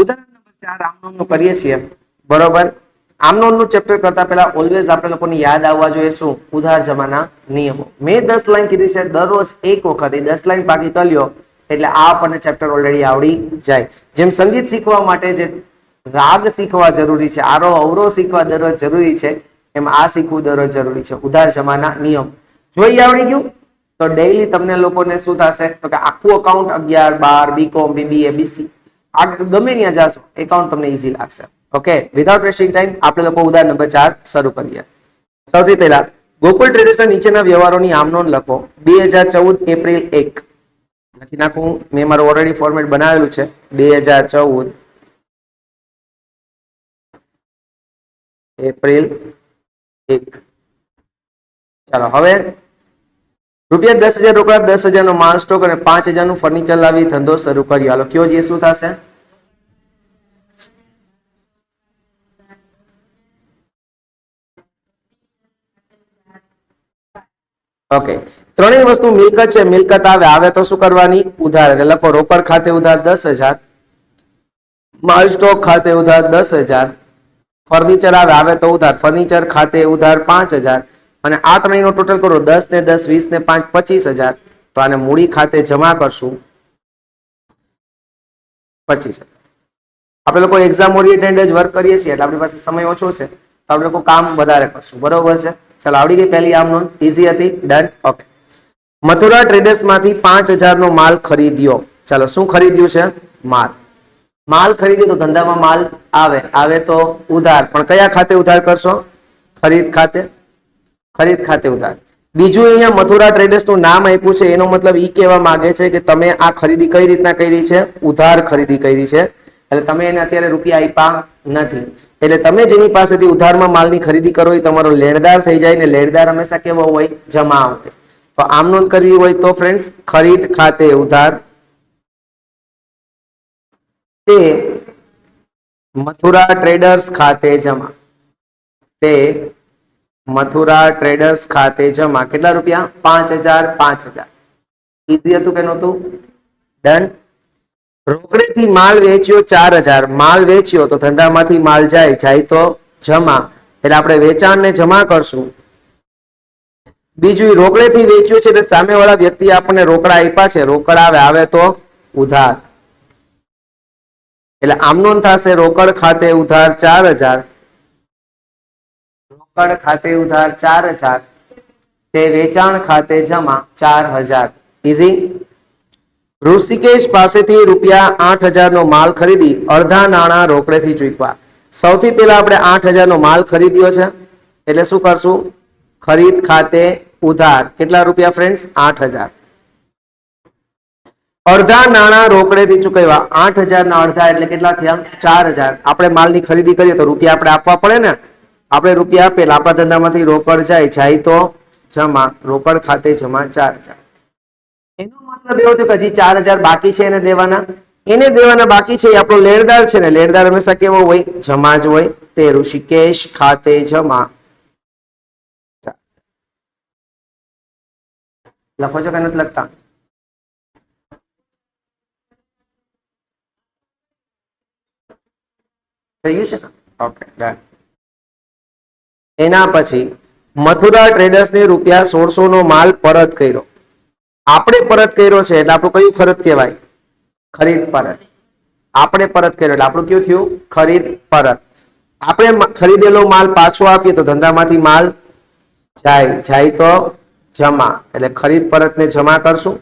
ઉદાહરણ નંબર ચાર આમનોમનું કરીએ છીએ. બરોબર? આમનોમનું ચેપ્ટર કરતા પહેલા ઓલવેઝ આપણે લોકોને યાદ આવવા જોઈએ શું? ઉધાર જમાના નિયમો. મેં દસ લાઈન કીધી છે, દરરોજ એક વખત, એ દસ લાઈન બાકી કરી એટલે આ આપણને ચેપ્ટર ઓલરેડી આવડી જાય. જેમ સંગીત શીખવા માટે જે રાગ શીખવા જરૂરી છે, આરો અવરો શીખવા દરરોજ જરૂરી છે, એમ આ શીખવું દરરોજ જરૂરી છે. ઉધાર જમાના નિયમ. જોઈ આવડી ગયું? તો ડેઈલી તમને લોકોને શું થશે? તો કે આખું અકાઉન્ટ અગિયાર, બાર બીકોમ બીબીએ બીસી આગળ ગમે ત્યાં જાશો એકાઉન્ટ તમને ઈઝી લાગશે. ઓકે વિધાઉટ વેસ્ટિંગ ટાઈમ આપણે લોકો ઉદાહરણ નંબર ચાર શરૂ કરીએ. સૌથી પહેલા ગોકુલ ટ્રેડર્સના નીચેના વ્યવહારોની આમનોન લખો. બે હજાર ચૌદ એપ્રિલ એક. લખી નાખું મેં મારું ઓલરેડી ફોર્મેટ બનાવેલું છે. બે હજાર ચૌદ એપ્રિલ એક. ચાલો, હવે રૂપિયા દસ હજાર રોકડા, દસ હજારનો માલ સ્ટોક અને પાંચ હજારનું ફર્નિચર લાવી ધંધો શરૂ કર્યો. હાલો, કયો જે શું થશે? ઓકે ત્રણેય વસ્તુ મિલકત છે. મિલકત આવે આવે તો શું કરવાની? ઉધાર. એટલે લખો, રોકડ ખાતે ઉધાર દસ હજાર, માલ સ્ટોક ખાતે ઉધાર દસ હજાર ફર્નિચર આવે આવે તો ઉધાર. ફર્નિચર ખાતે ઉધાર પાંચ હજાર. અને આ ત્રણેયનો ટોટલ કરો, દસ ને દસ, વીસ ને પાંચ, પચીસ હજાર. તો આને મૂડી ખાતે જમા કરશું પચીસ હજાર. આપણે લોકો એક્ઝામ ઓરિએન્ટેડ જ વર્ક કરીએ છીએ, એટલે આપણી પાસે સમય ઓછો છે. તો આપણે લોકો કામ વધારે કરશું. બરોબર છે? ચાલો, આવડી ગઈ પહેલી આમ નોંધ. ઇઝી હતી? ડન ઓકે મથુરા ટ્રેડર્સમાંથી પાંચ હજારનો માલ ખરીદ્યો. ચાલો, શું ખરીદ્યું છે? માલ. માલ ખરીદ્યો તો ધંધામાં માલ આવે. આવે તો ઉધાર. પણ કયા ખાતે ઉધાર કરશો? ખરીદ ખાતે? ખરીદ ખાતે ઉધાર બીજું અહીંયા મથુરા ટ્રેડર્સનું નામ આપ્યું છે. એનો મતલબ ઈ કહેવા માંગે છે કે તમે આ ખરીદી કઈ રીતના કરી છે? ઉધાર ખરીદી કરી છે. એટલે તમે એને અત્યારે રૂપિયા આપ્યા નથી. એટલે તમે જેની પાસેથી ઉધારમાં માલની ખરીદી કરો એ તમારો લેણદાર થઈ જાય ને લેણદાર હંમેશા કેવો હોય? જમા હોય તો આમ નોંધ કરવી હોય તો ફ્રેન્ડ્સ ખરીદ ખાતે ઉધાર. તે મથુરા ટ્રેડર્સ ખાતે જમા. તે મથુરા ટ્રેડર્સ ખાતે જમા કેટલા રૂપિયા? પાંચ હજાર પાંચ હજાર. ઇઝી હતું કે નહોતું? ડન રોકડેથી માલ વેચ્યો ચાર હજાર. માલ વેચ્યો તો ધંધામાંથી માલ જાય જાય તો જમા. એટલે આપણે વેચાણને જમા કરશું. બીજું, રોકડેથી વેચ્યું છે એટલે સામેવાળા વ્યક્તિ આપણને રોકડા આપ્યા છે. રોકડ આવે આવે તો ઉધાર. એટલે આમનો થશે રોકડ ખાતે ઉધાર ચાર હજાર. રોકડ ખાતે ઉધાર ચાર હજાર, તે વેચાણ ખાતે જમા ચાર હજાર. ઇઝી ઋષિકેશ પાસેથી રૂપિયા આઠ હજારનો માલ ખરીદી અડધા નાણાં રોકડેથી ચૂકવા સૌથી પહેલા આપણે આઠ હજારનો માલ ખરીદ્યો છે. એટલે શું કરશું? ખરીદ ખાતે ઉધાર. કેટલા રૂપિયા ફ્રેન્ડ્સ આઠ હજાર. અડધા નાણાં રોકડેથી ચૂકવ્યા. આઠ હજારના અડધા એટલે કેટલા થયા? ચાર હજાર. આપણે માલની ખરીદી કરીએ તો રૂપિયા આપણે આપવા પડે ને? આપણે રૂપિયા આપેલ આપણા ધંધામાંથી રોકડ જાય જાય તો જમા, રોકડ ખાતે જમા ચાર હજાર. એનો મતલબ એવો છે કે હજી ચાર હજાર બાકી છે એને દેવાના. એને દેવાના બાકી છે આપણો લેણદાર છે ને લેણદાર હંમેશા કેવો હોય? જમા જ હોય. તે ઋષિકેશ ખાતે જમા. લખો છો કે નથી લખતા? થઈ ગયું છે? ઓકે ડન એના પછી મથુરા ટ્રેડર્સને રૂપિયા સોળસો નો માલ પરત કર્યો. આપણે પરત કર્યો છે એટલે આપણું કયું ખરત કહેવાય? ખરીદ પરત. આપણે પરત કર્યો એટલે આપણું કયું થયું? ખરીદ પરત. આપણે ખરીદેલો માલ પાછો આપીએ તો ધંધામાંથી માલ જાય જાય તો જમા. એટલે ખરીદ પરતને જમા કરશું.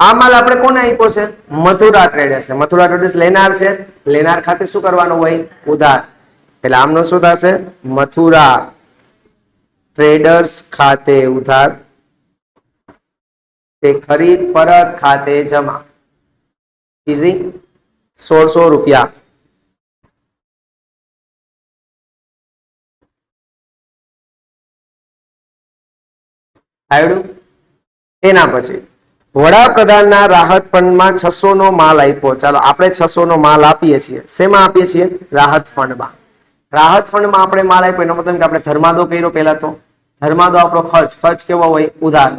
આ માલ આપણે કોને આપ્યો છે? મથુરા ટ્રેડર્સ મથુરા ટ્રેડર્સ લેનાર છે. લેનાર ખાતે શું કરવાનું હોય? ઉધાર. એટલે આમનો શું થશે? મથુરા ટ્રેડર્સ ખાતે ઉધાર. તે ખરીદ પરત ખાતે જમા. ઇઝી સોળસો રૂપિયા. આવડ્યું એના પછી. વડાપ્રધાનના રાહત ફંડમાં છસો નો માલ આપ્યો ચાલો, આપણે છસો નો માલ આપીએ છીએ. શેમાં આપીએ છીએ? રાહત ફંડમાં. રાહત ફંડમાં આપણે માલ આપ્યો, એનો મતલબ કે આપણે ધર્માદો કર્યો પહેલા તો. ધર્માદો આપણો ખર્ચ ખર્ચ કેવો હોય? ઉધાર.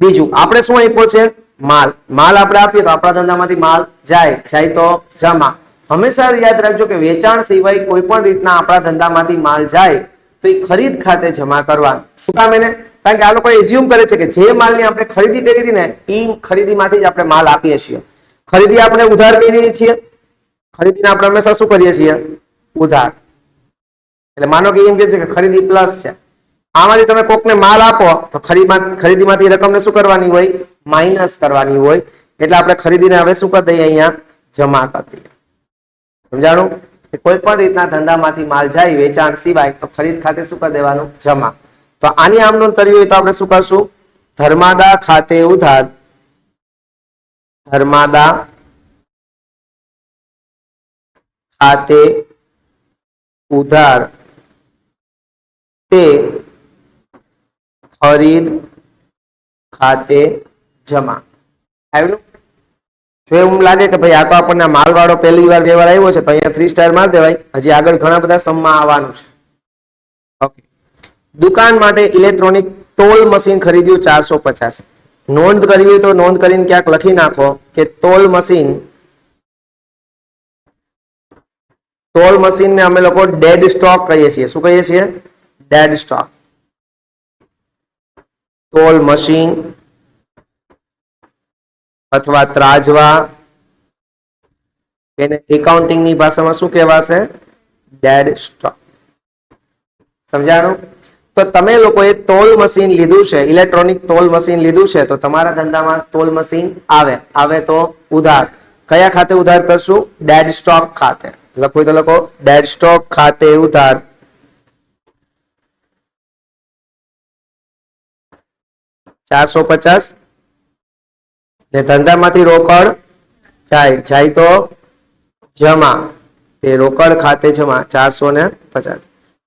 બીજું, આપણે શું આપ્યો છે? માલ. માલ આપણે આપીએ તો આપણા ધંધામાંથી માલ જાય જાય તો જમા. હંમેશા યાદ રાખજો કે વેચાણ સિવાય કોઈ પણ રીતના આપણા ધંધામાંથી માલ જાય, તો એ ખરીદ ખાતે જમા કરવાનું. શું કામ એને? કારણ કે આ લોકો એઝ્યુમ કરે છે કે જે માલની આપણે ખરીદી કરી હતી ને, એ ખરીદીમાંથી જ આપણે માલ આપીએ છીએ. ખરીદી આપણે ઉધાર કરીએ છીએ. ખરીદીને આપણે હંમેશા શું કરીએ છીએ? ઉધાર. એટલે માનો કે એમ કે છે કે ખરીદી પ્લસ છે. આમાંથી તમે કોકને માલ આપો, તો ખરીદીમાંથી રકમને શું કરવાની હોય? માઇનસ કરવાની હોય. એટલે આપણે ખરીદીને હવે શું કરી દઈએ અહીંયા? જમા કરી સમજાણું? કોઈ પણ રીતના ધંધામાંથી માલ જાય, વેચાણ સિવાય, તો ખરીદ ખાતે શું કરી દેવાનું? જમા. તો આની આમ નોંધ કરવી હોય તો આપણે શું કરશું? ધર્માદા ખાતે ઉધાર. ધર્માદા ખાતે ઉધાર. તે ખરીદ, ખાતે જમા. આવ્યું જો એવું લાગે કે ભાઈ આ તો આપણને માલવાળો પહેલી વાર વ્યવહાર આવ્યો છે, તો અહીંયા થ્રી સ્ટાર માર દેવાય. હજી આગળ ઘણા બધા સમમાં આવવાનું છે. ઓકે દુકાન માટે ઇલેક્ટ્રોનિક તોલ મશીન ખરીદ્યું ચારસો પચાસ. નોંધ કરવી તો નોંધ કરીને ક્યાંક લખી નાખો કે તોલ મશીન તોલ મશીનને અમે લોકો ડેડ સ્ટોક કહીએ છીએ. શું કહીએ છીએ? ડેડ સ્ટોક તોલ મશીન અથવા ત્રાજવા. એને એકાઉન્ટિંગની ભાષામાં શું કહેવાશે? ડેડ સ્ટોક સમજાણું? તો તમે લોકોએ તોલ મશીન લીધું છે ઇલેક્ટ્રોનિક તોલ મશીન લીધું છે, તો તમારા ધંધામાં તોલ મશીન આવે. આવે તો ઉધાર. કયા ખાતે ઉધાર કરશું? ડેડ સ્ટોક ખાતે. લખવું તો લખો. ડેડ સ્ટોક ખાતે ઉધાર. ચારસો પચાસ. ને ધંધામાંથી રોકડ જાય જાય તો જમા. તે રોકડ ખાતે જમા, ચારસો ને પચાસ.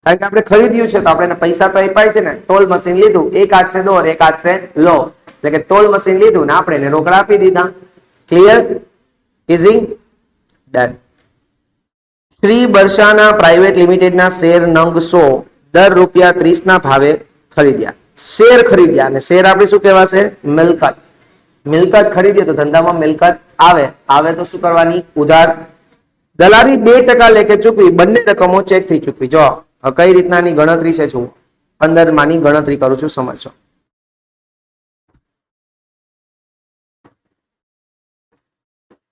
કારણ કે આપણે ખરીદ્યું છે, તો આપણે પૈસા તો આપ્યા છે ને, ટોલ મશીન લીધું. એક હાથ સે દોર એક હાથ સે લો. એટલે કે ટોલ મશીન લીધું ને આપણે એને રોકડા આપી દીધા. Clear easy done Shri Barshana private લિમિટેડના શેર નંગ સો દર રૂપિયા ત્રીસના ભાવે ખરીદ્યા. શેર ખરીદ્યા અને શેર આપણે શું કહેવાશે? મિલકત. મિલકત ખરીદીએ તો ધંધામાં મિલકત આવે. આવે તો શું કરવાની? ઉધાર. દલાલી બે ટકા લેખે ચૂકવી, બંને રકમો ચેકથી ચૂકવી. જો કઈ રીતનાની ગણતરી છે છું પંદર માની ગણતરી કરું છું સમજો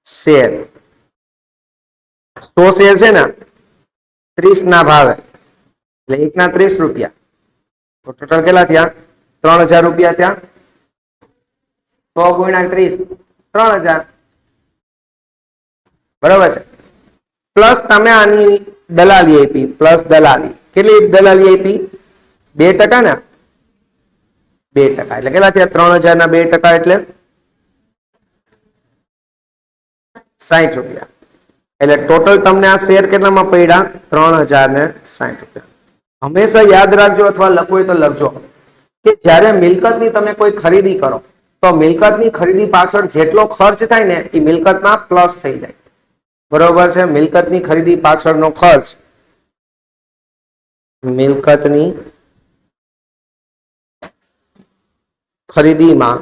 શેર. સો શેર છે ને? ત્રીસ ના ભાવે. એટલે એક ના ત્રીસ રૂપિયા. તો ટોટલ કેટલા થયા? ત્રણ હજાર રૂપિયા થયા. સો ગુણ્યા ત્રીસ, ત્રણ હજાર. બરોબર છે? પ્લસ તમે આની દલાલી આપી, પ્લસ દલાલી. કેટલી દલાલી આપી? બે ટકા ને? બે ટકા. એટલે કેટલા થયા? ત્રણ હજાર ના બે ટકા એટલે? સાહીઠ રૂપિયા. એટલે ટોટલ તમને આ શેર કેટલામાં પડ્યા? ત્રણ હજાર ને સાહીઠ રૂપિયા. હંમેશા યાદ રાખજો અથવા લખવું હોય તો લખજો. કે જ્યારે મિલકતની તમે કોઈ ખરીદી કરો, તો મિલકતની ખરીદી પાછળ જેટલો ખર્ચ થાય ને, એ મિલકતમાં પ્લસ થઈ જાય. બરોબર છે? મિલકતની ખરીદી પાછળનો ખર્ચ. મિલકતની ખરીદીમાં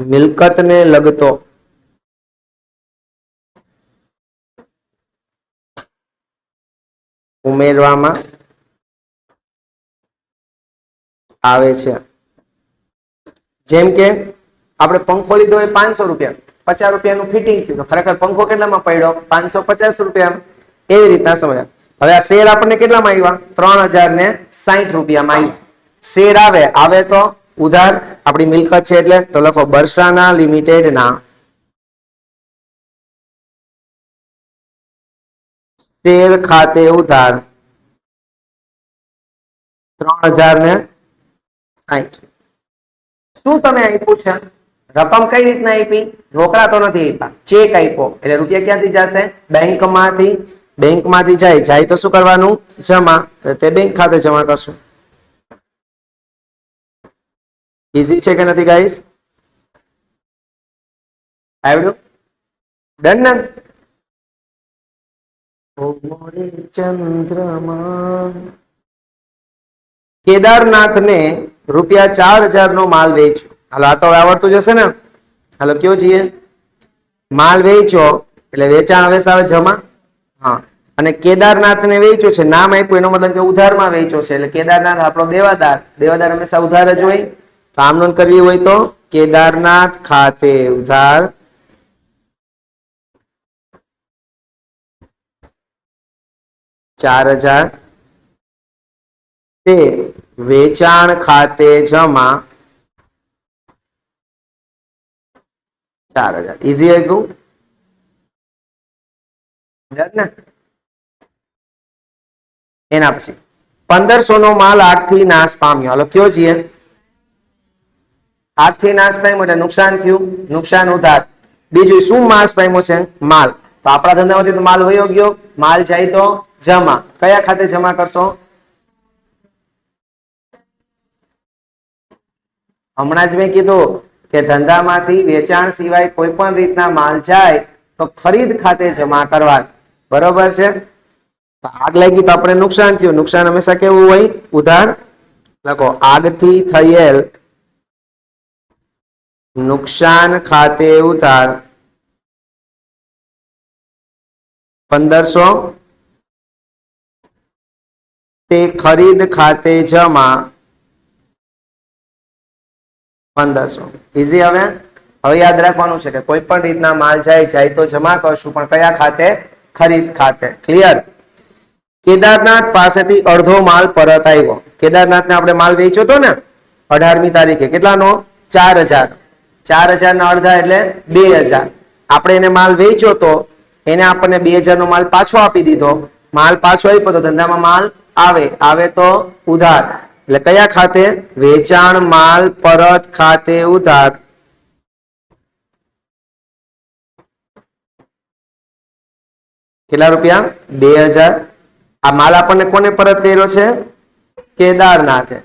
મિલકતને લગતો ઉમેરવામાં આવે છે. જેમ કે આપણે પંખો લીધો હોય પાંચસો રૂપિયા, પચાસ રૂપિયાનું ફિટિંગ થયું. ખરેખર પંખો કેટલામાં પડ્યો? પાંચસો પચાસ રૂપિયા. એવી રીતના સમજ હવે આ શેર આપણને કેટલામાં આવ્યા ત્રણ હજાર ને સાહીઠ રૂપિયામાં આવ્યા શેર આવે. આવે તો ઉધાર. આપણી મિલકત છે એટલે તો લખો બરસાના લિમિટેડ શેર ખાતે ઉધાર. ત્રણ હજાર ને સાહીઠ શું તમે આપ્યું છે? રકમ કઈ રીતના આપી? રોકડા તો નથી આપ્યા. ચેક આપ્યો. એટલે રૂપિયા ક્યાંથી જશે? બેંકમાંથી. બેંકમાંથી જાય. જાય તો શું કરવાનું? જમા. તે બેંક ખાતે જમા કરશું. ઈઝી છે કે નથી ગાઈસ આવડ્યું? ડન ને? મોરે ચંદ્રમા. કેદારનાથને રૂપિયા ચાર હજાર નો માલ વેચ્યો. હાલો, આ તો હવે આવડતું જશે ને? હાલો, કયો છીએ માલ વેચ્યો, એટલે વેચાણ હવે આવે જમા. હા, અને કેદારનાથ ને વેચ્યો છે, નામ આપ્યું, એનો મતલબ કે ઉધારમાં વેચ્યો છે, એટલે કેદારનાથ આપણો દેવાદાર. દેવાદાર હંમેશા ઉધાર જ હોય. તો આમ કરવી હોય તો, કેદારનાથ ખાતે ઉધાર. ચાર હજાર. તે વેચાણ ખાતે જમા ચાર હજાર. ઇઝી હતું ને? એના પછી. પંદરસો નો માલ આગથી નાશ પામ્યો. હાલો, કયો છીએ આગથી નાશ પામ્યો એટલે નુકસાન થયું. નુકસાન ઉધાર. બીજું શું માસ પામ્યો છે? માલ. તો આપણા ધંધામાંથી તો માલ વયો ગયો. માલ જાય તો જમા. કયા ખાતે જમા કરશો? હમણાં જ મેં કીધું કે ધંધામાંથી વેચાણ સિવાય કોઈ પણ રીતના માલ જાય તો ખરીદ ખાતે જમા કરવા બરોબર છે? આગ લાગી તો આપણે નુકસાન થયું. નુકસાન હંમેશા કેવું હોય? ઉધાર. લખો, આગથી થયેલ નુકસાન ખાતે ઉધાર. પંદરસો તે ખરીદ ખાતે જમા પંદરસો. ઇઝી હવે? હવે યાદ રાખવાનું છે કે કોઈ પણ રીતના માલ જાય જાય તો જમા કરશું, પણ કયા ખાતે? ખરીદ ખાતે. ક્લિયર કેદારનાથ પાસેથી અડધો માલ પરત આવ્યો. કેદારનાથ ને આપણે માલ વેચ્યો હતો ને? અઢારમી તારીખે. કેટલાનો? ચાર હજાર. ચાર હજાર ના અડધા એટલે બે હજાર. આપણે એને માલ વેચ્યો તો એને આપણને બે હજાર નો માલ પાછો આપી દીધો. માલ પાછો આપ્યો તો ધંધામાં માલ આવે આવે તો ઉધાર. એટલે કયા ખાતે? વેચાણ માલ પરત ખાતે ઉધાર. કેટલા રૂપિયા? બે હજાર. આ માલ આપણને કોને પરત કર્યો છે? કેદારનાથે.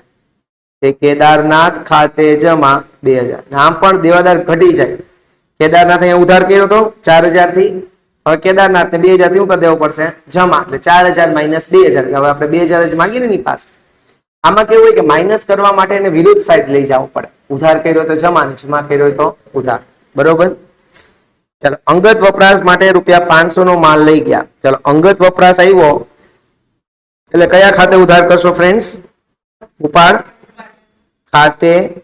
તે કેદારનાથ ખાતે જમા બે હજાર. આમ પણ દેવાદાર ઘટી જાય. કેદારનાથ અહીંયા ઉધાર કર્યો હતો ચાર હજારથી હવે કેદારનાથ ને બે હજારથી શું કરી દેવું પડશે? જમા. એટલે ચાર હજાર માઇનસ બે હજાર. હવે આપણે બે હજાર જ માંગીએ ને પાસે આમાં કેવું હોય કે માઇનસ કરવા માટે એને વિરુદ્ધ સાઈડ લઈ જવું પડે. ઉધાર કર્યો તો જમા ને જમા કર્યો તો ઉધાર. બરોબર? ચાલો, અંગત વપરાશ માટે રૂપિયા પાંચસો નો માલ લઈ ગયા. ચાલો, અંગત વપરાશ આવ્યો. એટલે કયા ખાતે ઉધાર કરશો ફ્રેન્ડ્સ ઉપાડ. ખાતે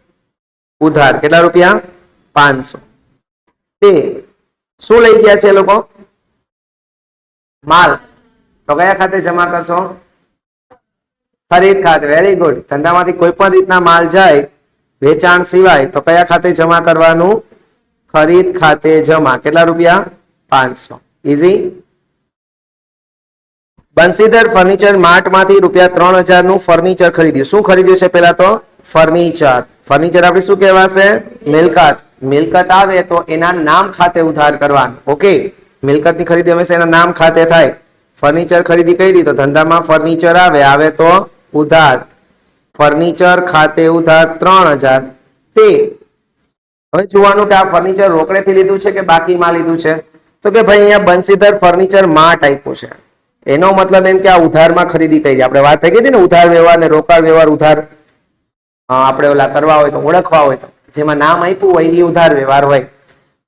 ઉધાર. કેટલા રૂપિયા? પાંચસો. તે શું લઈ ગયા છે એ લોકો? માલ. તો કયા ખાતે જમા કરશો? ખરીદ ખાતે. વેરી ગુડ ધંધામાંથી કોઈ પણ રીતના માલ જાય, વેચાણ સિવાય, તો કયા ખાતે જમા કરવાનું? ખરીદ ખાતે જમા. કેટલા રૂપિયા? પાંચસો. ઇઝી બંસીધર ફર્નિચર માર્ટમાંથી રૂપિયા ત્રણ હજારનું ફર્નિચર ખરીદ્યું. શું ખરીદ્યું છે પેલા તો? ફર્નિચર. ફર્નિચર આપણે શું કહેવાશે? મિલકત. મિલકત આવે તો એના નામ ખાતે ઉધાર કરવાનું. ઓકે મિલકતની ખરીદી હંમેશા એના નામ ખાતે થાય. ફર્નિચર ખરીદી કરી તો ધંધામાં ફર્નિચર આવે આવે તો ઉધાર. ફર્નિચર ખાતે ઉધાર ત્રણ હજાર. તે હવે જોવાનું કે આ ફર્નિચર રોકડેથી લીધું છે કે બાકીમાં લીધું છે? તો કે ભાઈ અહીંયા બંસીધર ફર્નિચરમાં આપ્યું છે. એનો મતલબ એમ કે આ ઉધારમાં ખરીદી કરી. આપણે વાત થઈ ગઈ હતી ને, ઉધાર વ્યવહાર ને રોકાણ વ્યવહાર ઉધાર. આપણે ઓલા કરવા હોય તો ઓળખવા હોય તો. જેમાં નામ આપ્યું હોય એ ઉધાર વ્યવહાર હોય.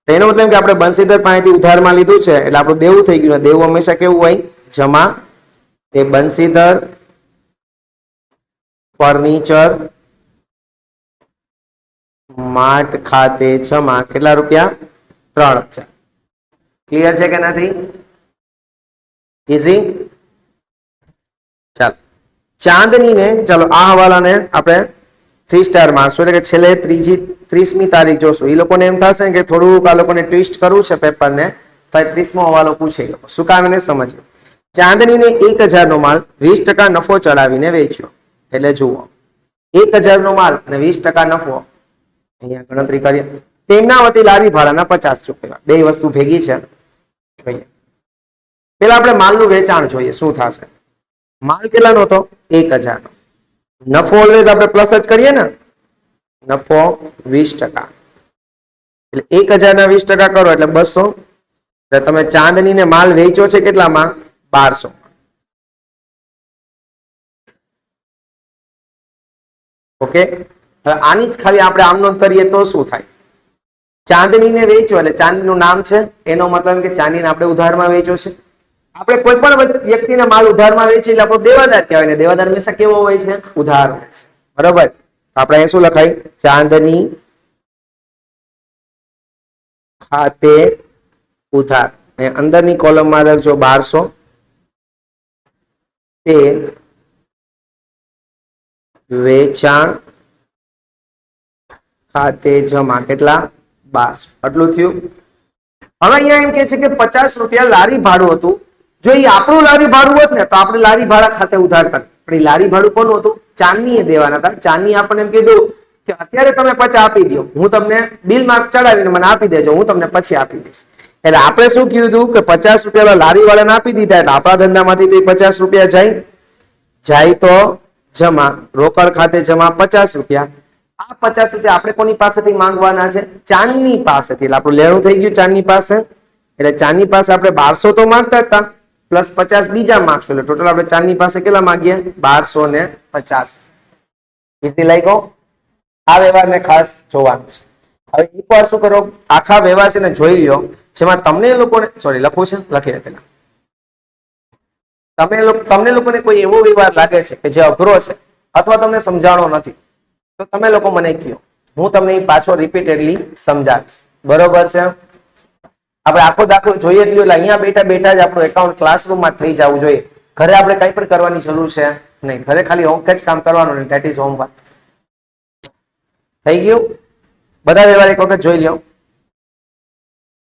એનો મતલબ કે આપણે બંસીધર પાસેથી ઉધારમાં લીધું છે, એટલે આપણું દેવું થઈ ગયું દેવું હંમેશા કેવું હોય? જમા. તે બંસીધર, ફર્નિચર માર્ટ ખાતે જમા. કેટલા રૂપિયા? ત્રણ હજાર ક્લિયર છે કે નથી? ઇઝી ચાલો. ચાંદની ને ચલો, આ હવાલાને આપણે થ્રી સ્ટાર મારશો એટલે કે છેલ્લે ત્રીજી, ત્રીસમી તારીખ જોશું. એ લોકોને એમ થશે કે થોડુંક આ લોકોને ટ્વિસ્ટ કરવું છે પેપરને તો એ ત્રીસમો હવાલો પૂછે એ લોકો. શું કામ એને સમજે ચાંદનીને એક હજારનો માલ વીસ ટકા નફો ચડાવીને વેચ્યો. એટલે જુઓ. એક હજારનો માલ અને વીસ ટકા નફો. અહીંયા ગણતરી કરીએ. તેમના વતી લારી ભાડાના પચાસ ચૂકવ્યા બે વસ્તુ ભેગી છે. જોઈએ. પેલા આપણે માલનું વેચાણ જોઈએ. શું થશે? માલ કેટલાનો હતો? એક હજારનો. નફો ઓલવેઝ આપણે પ્લસ જ કરીએ ને? નફો વીસ ટકા. એટલે એક હજારના વીસ ટકા કરો એટલે બસો. એટલે તમે ચાંદનીને માલ વેચો છે કેટલામાં? બારસો. ઓકે? હવે આની જ ખાલી આપણે આમ નોંધ કરીએ તો શું થાય? ચાંદનીને વેચો એટલે ચાંદીનું નામ છે. એનો મતલબ કે ચાંદીને આપણે ઉધારમાં વેચ્યો છે. આપણે કોઈ પણ વ્યક્તિને માલ ઉધારમાં વેચીએ એટલે આપણો દેવાદાર કહેવાય ને દેવાદાર હંમેશા કેવો હોય છે? ઉધાર હોય છે. બરોબર? આપણે અહીંયા શું લખાય? ચાંદની ખાતે ઉધાર. અંદરની કોલમમાં લખજો બારસો. તે વેચાણ ખાતે જમા. કેટલા? બારસો. આટલું થયું. હવે અહીંયા એમ કે છે કે પચાસ રૂપિયા લારી ભાડું હતું. જો એ આપણું લારી ભાડું હોત ને, તો આપણે લારી ભાડા ખાતે ઉધાર કરે. પણ એ લારી ભાડું કોનું હતું? ચાંદની દેવાના હતા. ચાંદની આપણને એમ કીધું કે અત્યારે તમે પછી આપી દો હું તમને બિલમાં ચડાવીને મને આપી દેજો. હું તમને પછી આપી દઈશ. એટલે આપણે શું કીધું કે પચાસ રૂપિયા લારી વાળાને આપી દીધા. એટલે આપણા ધંધામાંથી તો પચાસ રૂપિયા જાય. જાય તો જમા. રોકડ ખાતે જમા પચાસ રૂપિયા. આ પચાસ રૂપિયા આપણે કોની પાસેથી માંગવાના છે? ચાંદની પાસેથી. એટલે આપણું લેણું થઈ ગયું ચાંદની પાસે. એટલે ચાંદની પાસે આપણે બારસો તો માંગતા હતા પ્લસ પચાસ બીજા માંગશું એટલે ટોટલ આપણે ચાંદની પાસે કેટલા માગીએ? બારસો ને પચાસ. ઇઝી લાગ્યો? આ વ્યવહારને ખાસ જોવાનું છે. હવે એકવાર શું કરો? આખા વ્યવહાર છે ને જોઈ લ્યો. જેમાં તમને લોકોને સોરી લખવું છે? લખી પેલા તમે તમને લોકોને કોઈ એવો વ્યવહાર લાગે છે કે જે અઘરો છે, અથવા તમને સમજાણો નથી, તો તમે લોકો મને કહો. હું તમને પાછો રિપીટેડલી સમજાવીશ. બરોબર છે? આપણે આખો દાખલો જોઈએ એટલે અહીંયા બેઠા બેઠા જ આપણું એકાઉન્ટ ક્લાસરૂમમાં થઈ જવું જોઈએ. ઘરે આપણે કંઈ પણ કરવાની જરૂર છે? નહીં, ઘરે ખાલી હોમવર્ક જ કામ કરવાનું નહીં ધેટ ઇઝ હોમવર્ક થઈ ગયું? બધા વ્યવહાર એક વખત જોઈ લ્યો.